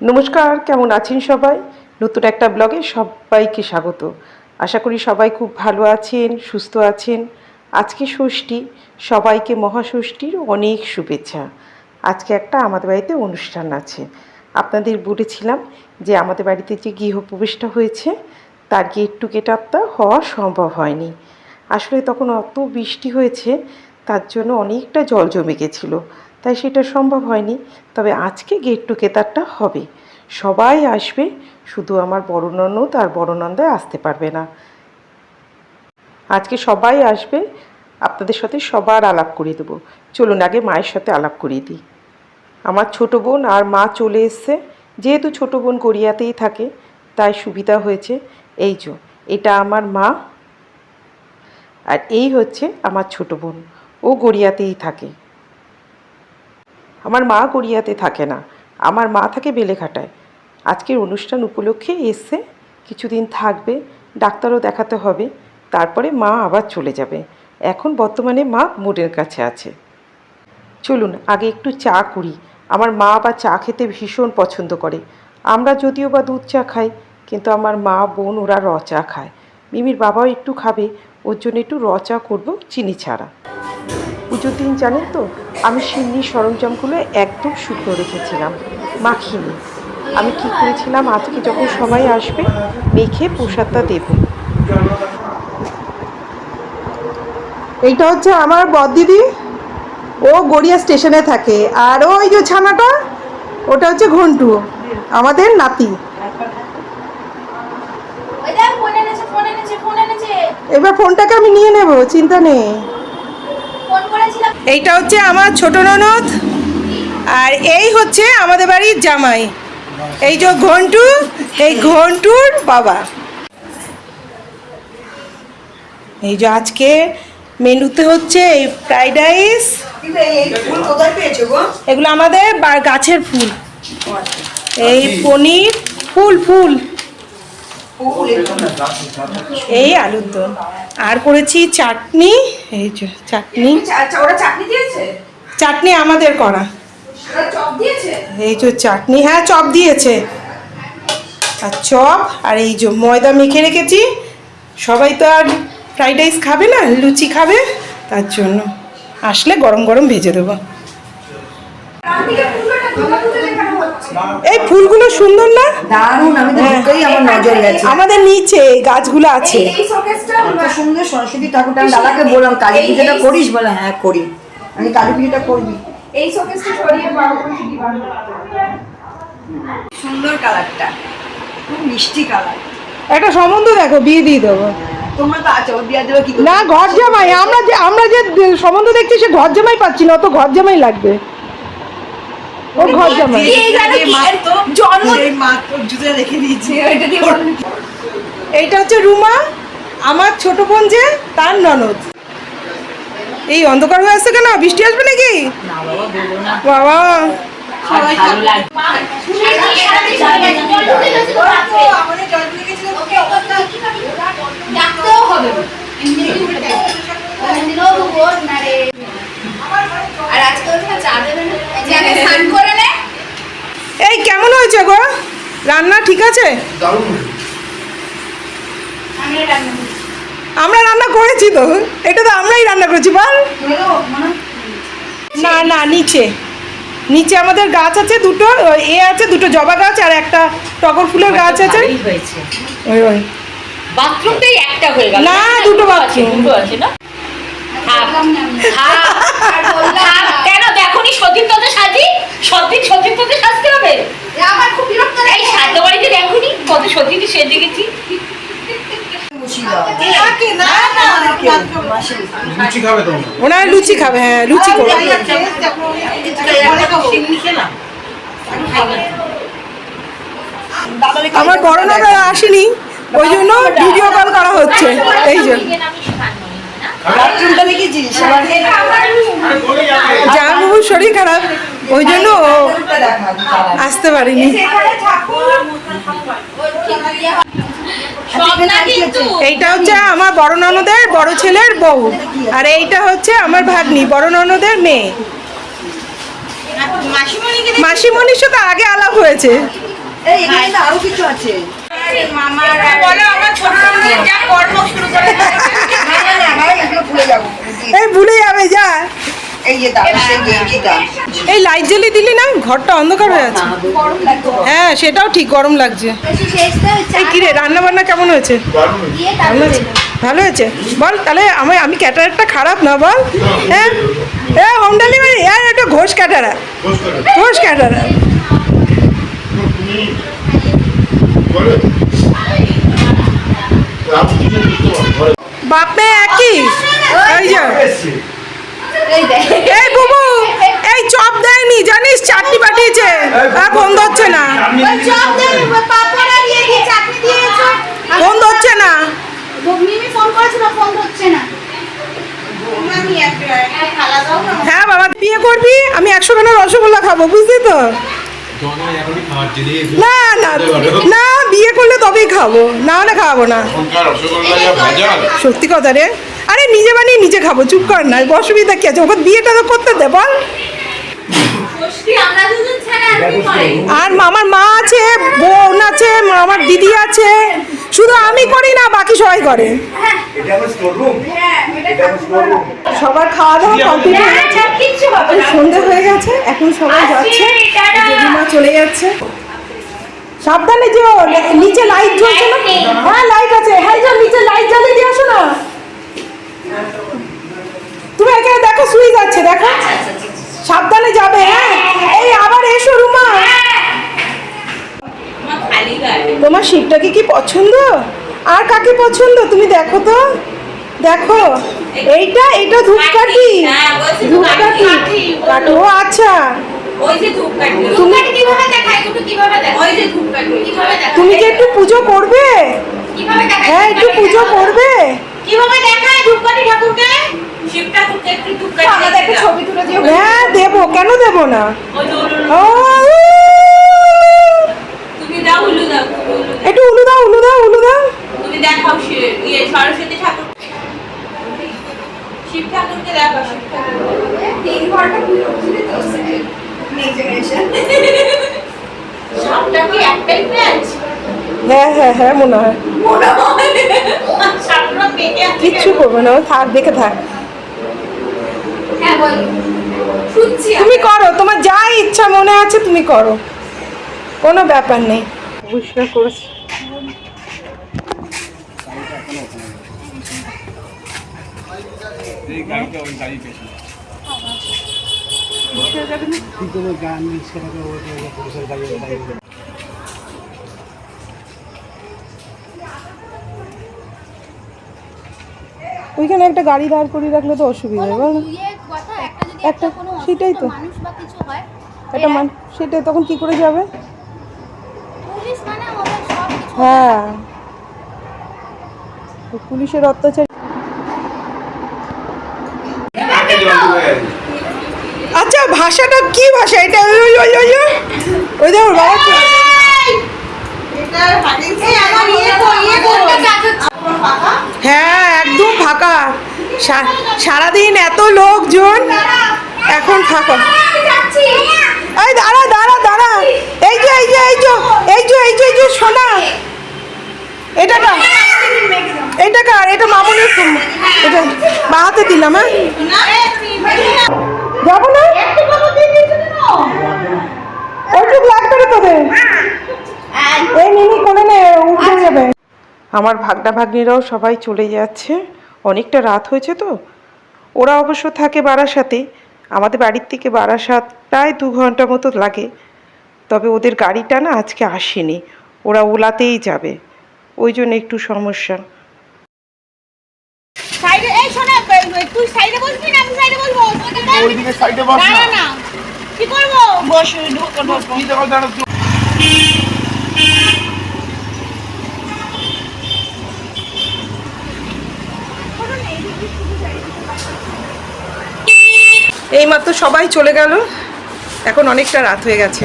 নমস্কার, কেমন আছেন সবাই? নতুন একটা ব্লগে সবাইকে স্বাগত। আশা করি সবাই খুব ভালো আছেন, সুস্থ আছেন। আজকে ষষ্ঠী, সবাইকে মহাষষ্ঠীর অনেক শুভেচ্ছা। আজকে একটা আমাদের বাড়িতে অনুষ্ঠান আছে। আপনাদের বলেছিলাম যে আমাদের বাড়িতে যে গৃহপ্রবেশটা হয়েছে, তার গেট টুগেদারটা হওয়া সম্ভব হয়নি। আসলে তখন অত বৃষ্টি হয়েছে, তার জন্য অনেকটা জল জমে গেছিল। তাই সেটা সম্ভব হয়নি। তবে আজকে গেট টুগেদারটা হবে। সবাই আসবে, শুধু আমার বড় ননদ আর বড় নন্দা আসতে পারবে না। আজকে সবাই আসবে, আপনাদের সাথে সবার আলাপ করিয়ে দেবো। চলুন আগে মায়ের সাথে আলাপ করিয়ে দিই। আমার ছোট বোন আর মা চলে এসছে। যেহেতু ছোট বোন গড়িয়াতেই থাকে, তাই সুবিধা হয়েছে। এই যে, এটা আমার মা আর এই হচ্ছে আমার ছোট বোন। ও গড়িয়াতেই থাকে। আমার মা গড়িয়াতে থাকে না। আমার মা থাকে বেলেঘাটায়। আজকের অনুষ্ঠান উপলক্ষে এসে কিছুদিন থাকবে, ডাক্তারও দেখাতে হবে, তারপরে মা আবার চলে যাবে। এখন বর্তমানে মা মোড়ের কাছে আছে। চলুন, আগে একটু চা করি। আমার মা বা চা খেতে ভীষণ পছন্দ করে। আমরা যদিও বা দুধ চা খাই, কিন্তু আমার মা, বোন ওরা র চা খায়। মিমির বাবাও একটু খাবে, ওর জন্য একটু র চা করব, চিনি ছাড়া। পুজোর দিন জানেন তো আমি সিন্নির সরঞ্জামগুলো একদম শুকনো রেখেছিলাম মাখিনি। আমি কী করেছিলাম আজকে যখন সবাই আসবে মেখে প্রসাদটা দেবো। এইটা হচ্ছে আমার বদিদি ও গড়িয়া স্টেশনে থাকে। আর ওই যে ছানাটা ওটা হচ্ছে ঘন্টু আমাদের নাতি। এবার ফোনটাকে আমি নিয়ে নেব চিন্তা নেই। এইটা হচ্ছে আমার ছোট ননদ, আর এই হচ্ছে আমাদের বাড়ির জামাই। এই যে ঘন্টু, এই ঘন্টুর বাবা। এই যে আজকে মেনুতে হচ্ছে এই ফ্রাইড রাইস। এগুলো আমাদের গাছের ফুল। এই পনির, ফুল ফুল। এই আলুর দম। আর করেছি চাটনি এই যে চাটনি। আচ্ছা চাটনি আমাদের করা। এই যে চাটনি হ্যাঁ চপ দিয়েছে। আর চপ আর এই যে ময়দা মেখে রেখেছি। সবাই তো আর ফ্রাইড রাইস খাবে না লুচি খাবে তার জন্য। আসলে গরম গরম ভেজে দেবো। এই ফুলগুলো সুন্দর না? দারুণ আমি তো হ্যাঁ। ঢুকেই আমার নজর গেছে। আমাদের নিচে এই গাছগুলো আছে। এই- এত সুন্দর সরস্বতী ঠাকুরটা আমি দাদাকে বললাম কালী পুজোটা করিস? বলে হ্যাঁ করি। আমি কালী পুজোটা করবি। এই শোকেসটা সরিয়ে সুন্দর কালারটা। খুব মিষ্টি কালার। একটা সম্বন্ধ দেখো বিয়ে দিয়ে দেবো। তোমরা তো আছো বিয়া দেবে কি করে? না ঘর জামাই আমরা যে আমরা যে সম্বন্ধ দেখছি সে ঘর জামাই পাচ্ছি না অত ঘর জামাই লাগবে। ও ঘর জামাই। এই জানো কি জন্ম সেই মাত্র জুতে রেখে দিয়েছি। এটা এইটা হচ্ছে রুমা আমার ছোট বোন যে তার ননদ। এই অন্ধকার হয়ে আসছে কেন? বৃষ্টি আসবে নাকি? বাবা আমাদের জল দিয়ে গেছিল ডাকতেও হবে আর আজকে ওখানে চা দেবে না যে আগে স্নান করে নে এই কেমন হয়েছে গো রান্না ঠিক আছে। আমরা রান্না করেছি তো। এটা তো আমরাই রান্না করেছি বল। না না নিচে। নিচে আমাদের গাছ আছে দুটো এ আছে দুটো জবা গাছ আর একটা টগর ফুলের গাছ আছে। ওই ওই। বাথরুমটাই একটা হয়ে গেল। না, দুটো আছে bathroom। দুটো আছে না? না। না। কেন দেখনি সতীন তোদের সাজি সাজতে হবে? আমার খুব বিরক্ত এই সাধ্য বাড়িতে দেখনি? কত সতীন সেজে গেছি লুচি খাবে ওনার লুচি খাবে হ্যাঁ লুচি করবে। আমার বড় আসেনি ওই জন্য ভিডিও কল করা হচ্ছে। এই জন্য বাথরুমটা দেখেছিস? শরীর খারাপ। ওই জন্য আসতে পারিনি। এইটা হচ্ছে আমার বড় ননদের বড় ছেলের বউ আর এইটা হচ্ছে আমার ভাগ্নি বড় ননদের মেয়ে। মাসিমণির সাথে আগে আলাপ হয়েছে। এই এখানে আরও কিছু আছে। বলো আমার ছোট রমণীর যা কর্ম শুরু করে। না না না ভাই এগুলো ভুলে যাব। এই ভুলে যাবে যা। এই যে লাইট জ্বালিয়ে দিলি না? ঘরটা অন্ধকার হয়ে আছে। হ্যাঁ সেটাও ঠিক গরম লাগছে। এই কিরে রান্না বান্না কেমন হয়েছে? ভালো হয়েছে? বল তাহলে আমি আমি ক্যাটারারটা খারাপ না বল? হ্যাঁ? এ হোম ডেলিভারি হ্যাঁ এটা ঘোষ ক্যাটারা ঘোষ ক্যাটারা বাপে একই? এই বুবু এই চপ দেয়নি জানিস চাটনি পাঠিয়েছে। আর বন্ধ হচ্ছে না। বন্ধ হচ্ছে না। মিমি ফোন করেছিল ফোন হচ্ছে না। মামি একটা খালা দাও না। হ্যাঁ বাবা বিয়ে করবি? আমি একশো খানা রসগোল্লা খাব বুঝলি তো? না না না বিয়ে করলে তবেই খাব না হলে খাব না। সত্যি কথা রে। আরে নিজে বানিয়ে নিজে খাব চুপ কর না অসুবিধা কি আছে? ওকে বিয়েটা তো করতে দে বল। আমরা দুজন ছাড়া আর আমার মা আছে বোন আছে আমার দিদি আছে শুধু আমি করি না বাকি সবাই করে। সবার খাওয়া দাওয়া কমপ্লিট হয়ে গেছে? কিচ্ছু হবে না। সন্ধে হয়ে গেছে এখন সবাই যাচ্ছে। জেঠিমা চলে যাচ্ছে। সাবধানে যেও নিচে লাইট জ্বলছে না? হ্যাঁ লাইট আছে। হ্যাঁ নিচে লাইট জ্বালিয়ে দিয়ে আসো না। তুমি এখানে দেখো সুইচ আছে দেখো। সাবধানে যাবে হ্যাঁ? এই আবার এসো রুমা। তোমার শিবটাকে কি পছন্দ? আর কাকে পছন্দ? তুমি দেখো তো। দেখো। এইটা এটা ধূপকাঠি। ধূপকাঠি। কাঠি ও আচ্ছা। তুমি কি একটু পুজো করবে? হ্যাঁ একটু পুজো করবে? কীভাবে দেখায় ধূপকাঠি ঠাকুরকে? শিবটা তুমি একটু ধূপকাঠি আমাদের একটা ছবি তুলে দিও। হ্যাঁ দেবো কেন দেবো না? ও তুমি দাও উলু দাও তুমি উলু দাও। একটু উলু দাও উলু দাও উলু দাও তুমি দেখাও ইয়ে সরস্বতী ঠাকুর শিব ঠাকুরকে দেখাও শিব ঠাকুর তিন ঘণ্টা করছিলি তো নেক্সট জেনারেশন সবটা কি একটাই হ্যাঁ হ্যাঁ হ্যাঁ মনে হয় পেটে আছে কিচ্ছু করবে না ও থাক দেখে থাক। হ্যাঁ তুমি করো তোমার যা ইচ্ছা মনে আছে তুমি করো। কোনো ব্যাপার নেই। পরিষ্কার করেছি। ওইখানে একটা গাড়ি দাঁড় করিয়ে রাখলে তো অসুবিধা বল একটা যদি একটা, একটা কোনো সেটাই তো। অসুস্থ মানুষ বা কিছু হয় একটা মান সেটা তখন কি করে যাবে? পুলিশ মানে আমাদের সব কিছু। হ্যাঁ। পুলিশের অত্যাচার আচ্ছা ভাষাটা কি ভাষা? এটা ওই ওই ওই ওই ওই। ওই দেখো বাবা কি- এই আমার ইয়ে তো ইয়ে তো। হ্যাঁ একদম ফাঁকা। সারাদিন এত লোকজন। এখন ফাঁকা। এই দাঁড়া দাঁড়া দাঁড়া। এই যে এই যে এই যে এই যে এই যে এই যে, সোনা। এটা কার? এটা কার? এটা মামুনের। এটা মা হাতে দিলাম হ্যাঁ? যাব না? ওইটুক লাগবে তোদের। এই মিনি করে নে, উঠে যাবে। আমার ভাগনা ভাগ্নিরাও সবাই চলে যাচ্ছে। অনেকটা রাত হয়েছে তো। ওরা অবশ্য থাকে বারাসাতে। আমাদের বাড়ির থেকে বারাসাত প্রায় দু ঘণ্টা মতো লাগে। তবে ওদের গাড়িটা না আজকে আসেনি। ওরা ওলাতেই যাবে। ওই জন্য একটু সমস্যা। সাইডে এই তুই সাইডে বসবি না আমি সাইডে বসবো? ওইদিকে সাইডে বস না। না। কি করব? বস ঢোকো ঢোকো কি দেখো দাঁড়া এইমাত্র সবাই চলে গেল। এখন অনেকটা রাত হয়ে গেছে।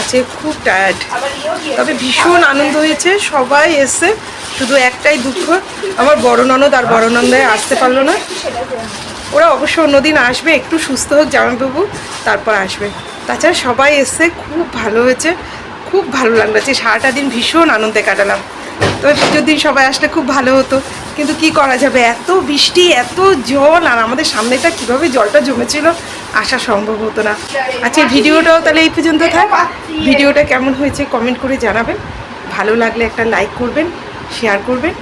আছে খুব টায়ার্ড তবে ভীষণ আনন্দ হয়েছে। সবাই এসে শুধু একটাই দুঃখ, আমার বড় ননদ আর বড় নন্দায় আসতে পারল না। ওরা অবশ্য অন্যদিন আসবে, একটু সুস্থ হোক জামাইবাবু, তারপর আসবে। তাছাড়া সবাই এসে খুব ভালো হয়েছে। খুব ভালো লাগল। যে সারাটা দিন ভীষণ আনন্দে কাটালাম। তবে পুজোর দিন সবাই আসলে খুব ভালো হতো। কিন্তু কি করা যাবে? এত বৃষ্টি, এত জল, আর আমাদের সামনেটা কীভাবে জলটা জমেছিল আসা সম্ভব হতো না। আচ্ছা ভিডিওটাও তাহলে এই পর্যন্ত থাক। ভিডিওটা কেমন হয়েছে কমেন্ট করে জানাবেন। ভালো লাগলে একটা লাইক করবেন, শেয়ার করবেন,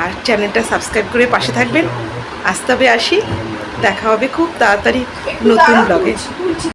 আর চ্যানেলটা সাবস্ক্রাইব করে পাশে থাকবেন। আজ তবে আসি। দেখা হবে খুব তাড়াতাড়ি নতুন ব্লগে।